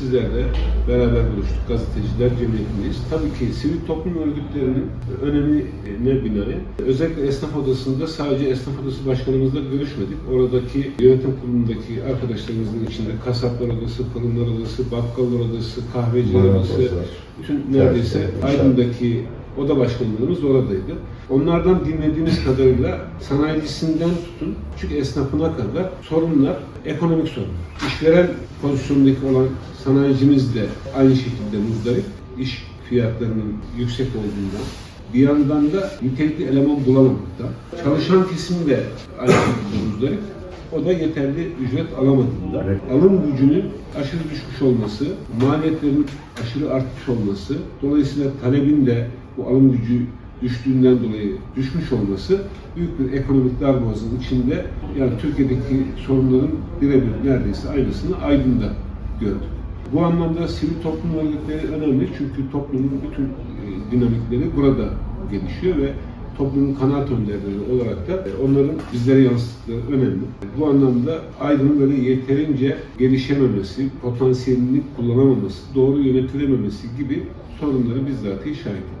Sizlerle beraber buluştuk. Gazeteciler Cemiyeti'ndeyiz. Tabii ki sivil toplum örgütlerinin önemi ne binaen. Özellikle esnaf odasında sadece esnaf odası başkanımızla görüşmedik. Oradaki yönetim kurulundaki arkadaşlarımızın içinde kasaplar odası, fırınlar odası, bakkallar odası, kahveciler odası, bütün neredeyse Aydın'daki oda başkanlarımız oradaydı. Onlardan dinlediğimiz kadarıyla sanayicisinden tutun küçük esnafına kadar sorunlar, ekonomik sorunlar. İşveren pozisyondaki olan sanayicimiz de aynı şekilde muzdarip. İş fiyatlarının yüksek olduğundan, bir yandan da nitelikli eleman bulamamakta. Çalışan kesim de aynı şekilde muzdarip. O da yeterli ücret alamadığında, Evet. alım gücünün aşırı düşmüş olması, maliyetlerin aşırı artmış olması, dolayısıyla talebin de bu alım gücü düştüğünden dolayı düşmüş olması büyük bir ekonomik darboğazın içinde yani Türkiye'deki sorunların birebir neredeyse aynısını Aydın'da gördük. Bu anlamda sivil toplum örgütleri önemli çünkü toplumun bütün e, dinamikleri burada gelişiyor ve toplumun kanaat önderleri olarak da e, onların bizlere yansıttıkları önemli. Bu anlamda Aydın'ın böyle yeterince gelişememesi, potansiyelini kullanamaması, doğru yönetilememesi gibi sorunları bizzat şahit